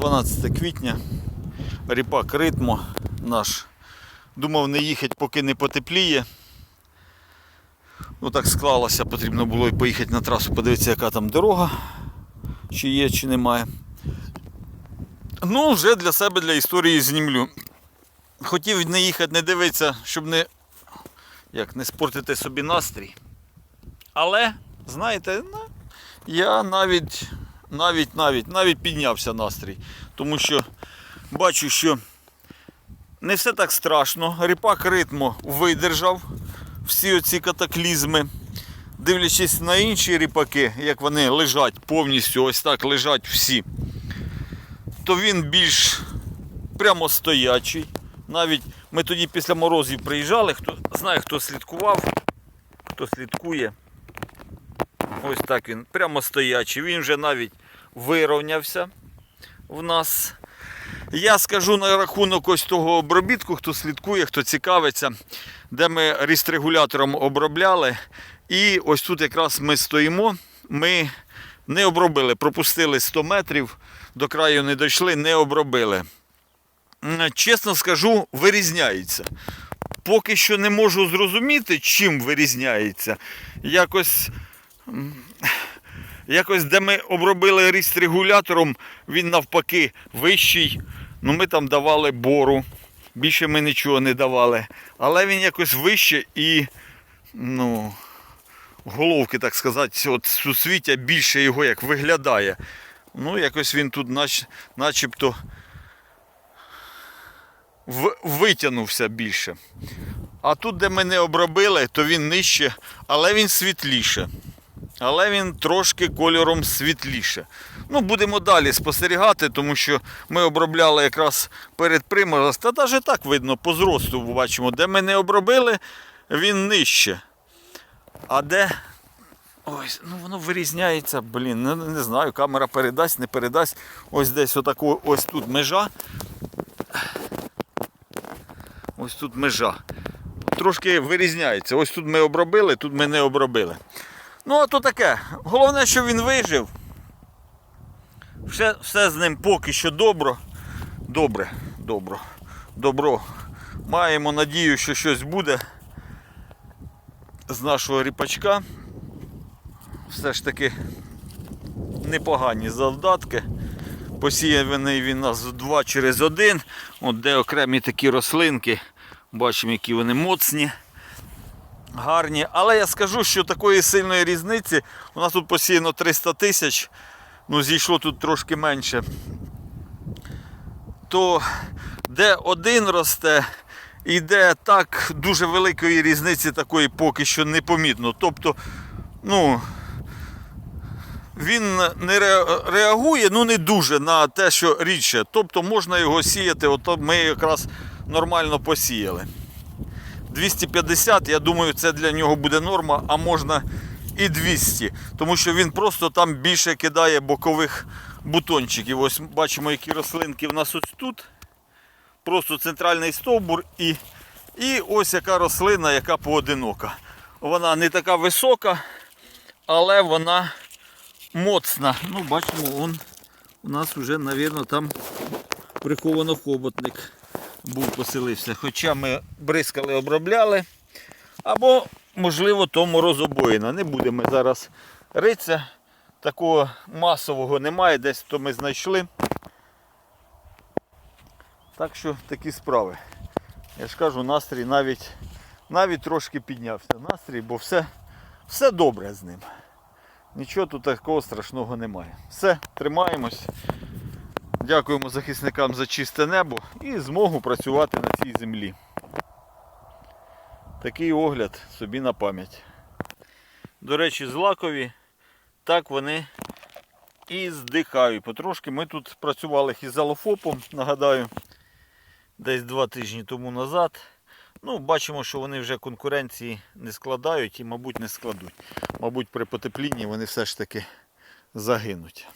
12 квітня. Ріпак ритмо наш. Думав не їхати, поки не потепліє. Ну так склалося, потрібно було і поїхати на трасу, подивитися, яка там дорога, чи є, чи немає. Ну, вже для себе, для історії знімлю. Хотів не їхати, не дивитися, щоб не, як, не спортити собі настрій. Але, знаєте, ну, я навіть, навіть, навіть, навіть піднявся настрій. Тому що бачу, що не все так страшно. Ріпак ритму видержав всі оці катаклізми. Дивлячись на інші ріпаки, як вони лежать повністю, ось так лежать всі, то він більш прямостоячий. Навіть ми тоді після морозів приїжджали, хто знає, хто слідкував, хто слідкує. Ось так він прямо стоячий. Він вже навіть вирівнявся в нас. Я скажу на рахунок ось того обробітку, хто слідкує, хто цікавиться, де ми рістрегулятором обробляли. І ось тут якраз ми стоїмо. Ми не обробили, пропустили 100 метрів, до краю не дійшли, не обробили. Чесно скажу, вирізняється. Поки що не можу зрозуміти, чим вирізняється. Якось Якось, де ми обробили ріст регулятором, він навпаки вищий. Ну, ми там давали бору. Більше ми нічого не давали. Але він якось вище і, ну, головки, так сказати, от суцвіття більше його як виглядає. Ну, якось він тут нач, начебто в, витягнувся більше. А тут, де ми не обробили, то він нижче, але він світліше але він трошки кольором світліше. Ну, будемо далі спостерігати, тому що ми обробляли якраз перед приморозком. Та навіть так видно, по зросту бачимо, де ми не обробили, він нижче. А де. Ось, ну воно вирізняється, блін, не, не знаю, камера передасть, не передасть. Ось десь отако, ось тут межа. Ось тут межа. Трошки вирізняється. Ось тут ми обробили, тут ми не обробили. Ну, а то таке. Головне, що він вижив. Все, все з ним поки що добро. Добре, добро. Добро. Маємо надію, що щось буде з нашого ріпачка. Все ж таки непогані завдатки. Посіяний він у нас два через один. От де окремі такі рослинки. Бачимо, які вони моцні гарні. Але я скажу, що такої сильної різниці у нас тут посіяно 300 тисяч, ну зійшло тут трошки менше. То де один росте, і де так дуже великої різниці такої поки що не помітно. Тобто, ну, він не реагує, ну не дуже на те, що рідше. Тобто можна його сіяти, от ми якраз нормально посіяли. 250, я думаю, це для нього буде норма, а можна і 200. Тому що він просто там більше кидає бокових бутончиків. Ось бачимо, які рослинки в нас ось тут. Просто центральний стовбур і, і ось яка рослина, яка поодинока. Вона не така висока, але вона моцна. Ну, бачимо, он у нас вже, мабуть, там приховано хоботник був поселився. Хоча ми бризкали, обробляли. Або, можливо, то морозобоїна. Не будемо зараз ритися. Такого масового немає, десь то ми знайшли. Так що такі справи. Я ж кажу, настрій навіть навіть трошки піднявся. Настрій, бо все, все добре з ним. Нічого тут такого страшного немає. Все, тримаємось. Дякуємо захисникам за чисте небо і змогу працювати на цій землі. Такий огляд собі на пам'ять. До речі, злакові так вони і здихають. Потрошки ми тут працювали хізалофопом, нагадаю, десь два тижні тому назад. Ну, бачимо, що вони вже конкуренції не складають і, мабуть, не складуть. Мабуть, при потеплінні вони все ж таки загинуть.